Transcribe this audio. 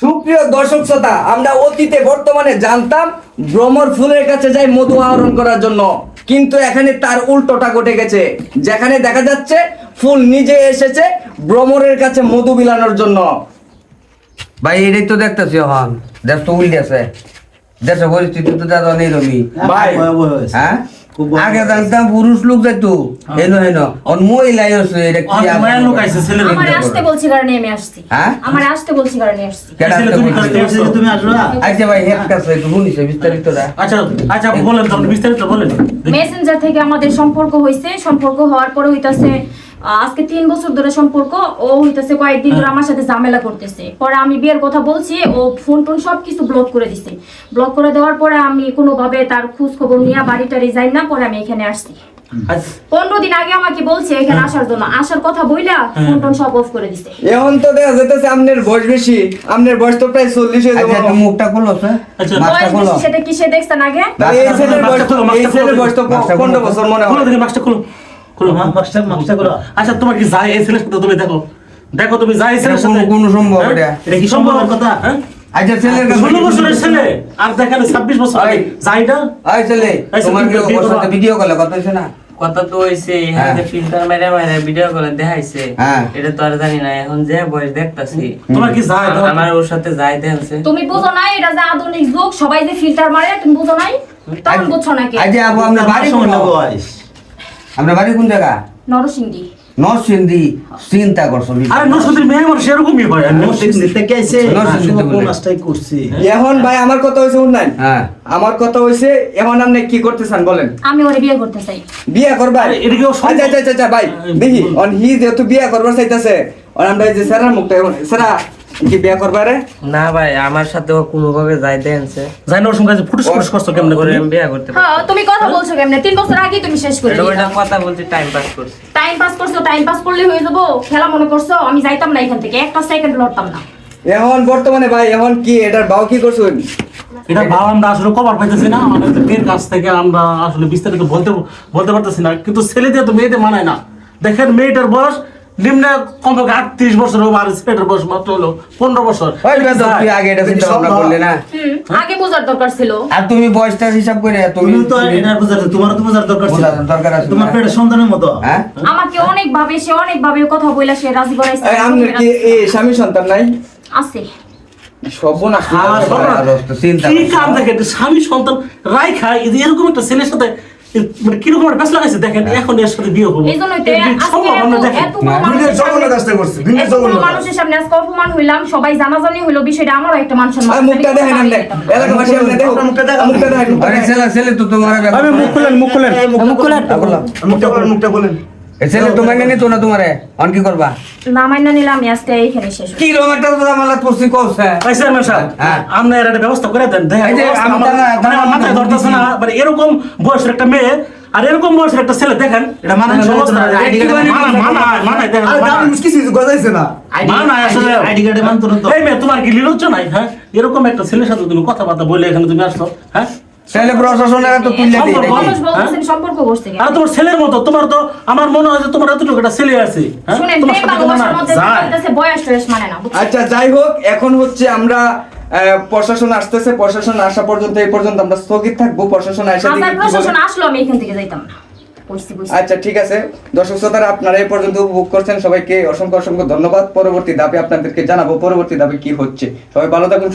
সুপ্রিয় দর্শক শ্রোতা আমরা অতীতে বর্তমানে জানতাম ভ্রমর ফুলের কাছে যাই মধু আহরণ করার জন্য। কিন্তু এখানে তার উল্টোটা ঘটে গেছে। যেখানে দেখা যাচ্ছে ফুল নিজে এসেছে ভ্রমরের কাছে মধু বিলানোর জন্য। ভাই এটাই তো দেখতেছি এখন। দেশ তো উল্টে আছে। দেশের পরিস্থিতি তো দাদা নেই রবি। ভাই হ্যাঁ? আগে জানতাম পুরুষ লোক যাইতো হেন হেন। অন মহিলাই আছে এটা কি আমার লোক আইছে, ছেলে লোক আমার আসতে বলছি কারণে আমি আসছি। হ্যাঁ? আমার আসতে বলছি কারণে আসছি। ছেলে তুমি আচ্ছা ভাই হেড কাছে একটু শুনিছে বিস্তারিতটা আচ্ছা আচ্ছা বলেন তো বিস্তারিত বলেন। মেসেঞ্জার থেকে আমাদের সম্পর্ক হইছে সম্পর্ক হওয়ার পরে হইতাছে আজকে তিন বছর ধরে সম্পর্ক ও হইতাছে কয়েকদিন ধরে আমার সাথে ঝামেলা করতেছে। পরে আমি বিয়ের কথা বলছি ও ফোন টোন সবকিছু ব্লক করে দিছে। ব্লক করে দেওয়ার পরে আমি কোনোভাবে তার খোঁজ খবর নিয়ে বাড়িটা রিজাইন না করে আমি এখানে আসছি। আচ্ছা, পনেরো দিন আগে আমাকে বলছে এখানে আসার জন্য। আসার কথা বইলা ফোন টোন সব অফ করে দিছে। এখন তো দেখা যেতেছে আপনার বয়স বেশি। আপনার বয়স তো প্রায় চল্লিশ হয়ে আচ্ছা যাবে মুখটা খুলো আচ্ছা, মাথা বয়স বেশি সেটা কি সে দেখছেন আগে? এই ছেলের বয়স তো- এই ছেলের বয়স তো পনেরো বছর মনে হয়। মাস্টার খুলো। খুলো মাস্টার মাস্টার করো। আচ্ছা তোমার কি যায় এই ছেলের সাথে তুমি দেখো। দেখো তুমি যায় এই ছেলের এটা সাথে। কোনো সম্ভব হ্যাঁ? এটা? এটা কি সম্ভব? কথা? হ্যাঁ? আচ্ছা ছেলের কাছে ষোলো বছরের ছেলে। আর দেখেন ছাব্বিশ বছর যাইটা ওই ছেলে তোমার কি ওর সাথে ভিডিও কলে কথা হইছে না? কথা তো হইছে হ্যাঁ। ফিল্টার মেরে মেরে ভিডিও করে দেখাইছে। এটা তো আর জানি না এখন যে বয়স দেখতাছি। তোমার কি যায়? আমার ওর সাথে যাই দেনছে তুমি বুঝো এটা যে আধুনিক যুগ সবাই যে ফিল্টার মারে তুমি বুঝো নাই? তখন বুঝছ নাকি? বাড়ি কোন বয়স আপনার বাড়ি কোন জায়গা? নরসিংদী। নরসিংদী। চিন্তা করছ আরে মেয়ে আমার সেরকমই হয় আর মুসলিম থেকে আইছে নরসিংদী কোন কাজটাই করছি। এখন ভাই আমার কথা হয়েছে উন্নয়ন হ্যাঁ। আমার কথা হয়েছে এখন আপনি কি করতেছেন বলেন? আমি ওরে বিয়ে করতে চাই। বিয়ে করবা? আরে এটা কি ও সম্ভব? আচ্ছা আচ্ছা আচ্ছা, আচ্ছা ভাই দেখি অন হি যেহেতু বিয়ে করবার চাইতেছে অন আমরা যে স্যারের মুখটা স্যারা কি বিয়ে করবা রে? না ভাই আমার সাথে ও কোনোভাবে যাই দেনছে যাই না ওর সঙ্গে ফুটুস ফুটুস করছ কেমন করে আমি বিয়ে করতে হ্যাঁ তুমি কথা বলছো কেমনে? তিন বছর আগে তুমি শেষ করে এটা কথা বলতে টাইম পাস করছি। টাইম পাস করছ টাইম পাস করলে হয়ে যাব। খেলা মনে করছ আমি যাইতাম না এখান থেকে। একটা সেকেন্ড লড়তাম না। এখন বর্তমানে ভাই এখন কি এটার বাউ কি করছুন এটা ভাব আমরা আসলে কভার পাইতেছি না। আমাদের মেয়ের কাছ থেকে আমরা আসলে বিস্তারিত বলতে বলতে পারতেছি না। কিন্তু ছেলে দিয়ে তো মেয়েদের মানায় না। দেখেন মেয়েটার বয়স নিম্নে কমপক্ষে আটত্রিশ বছর হবে আর ছেলেটার বয়স মাত্র হলো পনেরো বছর। তুই আগে এটা চিন্তা ভাবনা করলে না? আগে বোঝার দরকার ছিল। আর তুমি বয়সটা হিসাব করে তুমি তুমি তো এটা বুঝাতে তোমার তো বোঝার দরকার ছিল। দরকার আছে তোমার পেটের সন্তানের মতো। হ্যাঁ? আমাকে অনেক ভাবে সে অনেক ভাবে কথা বইলা সে রাজি করাইছে। আপনার কি এই স্বামী সন্তান নাই? আছে। সর্বনাশ আর সর্বনাশ। চিন্তা কি কাম দেখেন স্বামী সন্তান রাই খায় এই যে এরকম একটা ছেলের সাথে মানে কীরকম একটা লাগাইছে দেখেন এখন এর সাথে বিয়ে মানুষের সামনে আজকে অপমান হইলাম সবাই জানাজানি হইল বিষয়টা আমারও একটা মান সম্মান। মুখটা দেখেন আমি আপনি যেতাম না। এলাকাবাসী আপনি দেখো মুখটা দেখেন। মুখটা দেখেন। আরে ছেলে ছেলে তো তোমার আমি মুখ খুলেন মুখ খুলেন। মুখ খুলেন। মুখটা বলেন মুখটা বলেন। এই ছেলে তোমার তো না তোমারে অন কি করবা না মাইনা নিলাম আজকে এইখানে শেষ কি রকম একটা তোরা মালা পড়ছি চেয়ারম্যান সাহেব, হ্যাঁ। এর একটা ব্যবস্থা করে দেন এই যে আমার- মানে আমার তারা মাথায় ধরতেছে না মানে এরকম বয়সের একটা মেয়ে আর এরকম বয়সের একটা ছেলে দেখেন এটা মানায় না, না। মানায়, মানায়, দেখেন, আরে। দাবি কিছু গজাইছে না আসলে। আইডি কার্ডে মানতো তো এই মেয়ে, তোমার কি লীলজ্জ নাই হ্যাঁ এরকম একটা ছেলের সাথে তুমি কথাবার্তা বলে এখানে তুমি আসলো হ্যাঁ ছেলে প্রশাসনের তো দিই সম্পর্ক? সম্পর্ক করছে আর তোমার ছেলের মতো তোমার তো আমার মনে হয় যে তোমার এতটুকু একটা ছেলে আছে হ্যাঁ? শুনেন তোমার সাথে বয়স টয়স মানে না আচ্ছা যাই হোক এখন হচ্ছে আমরা প্রশাসন আসতেছে প্রশাসন আসা পর্যন্ত এই পর্যন্ত আমরা স্থগিত থাকব প্রশাসন আসা বলে। প্রশাসন আসলো আমি এখান থেকে যাইতাম না। আচ্ছা ঠিক আছে। দর্শক শ্রোতারা আপনারা এই পর্যন্ত উপভোগ করছেন সবাইকে অসংখ্য অসংখ্য ধন্যবাদ। পরবর্তী দাবি আপনাদেরকে জানাব পরবর্তী দাবি কি হচ্ছে। সবাই ভালো থাকুন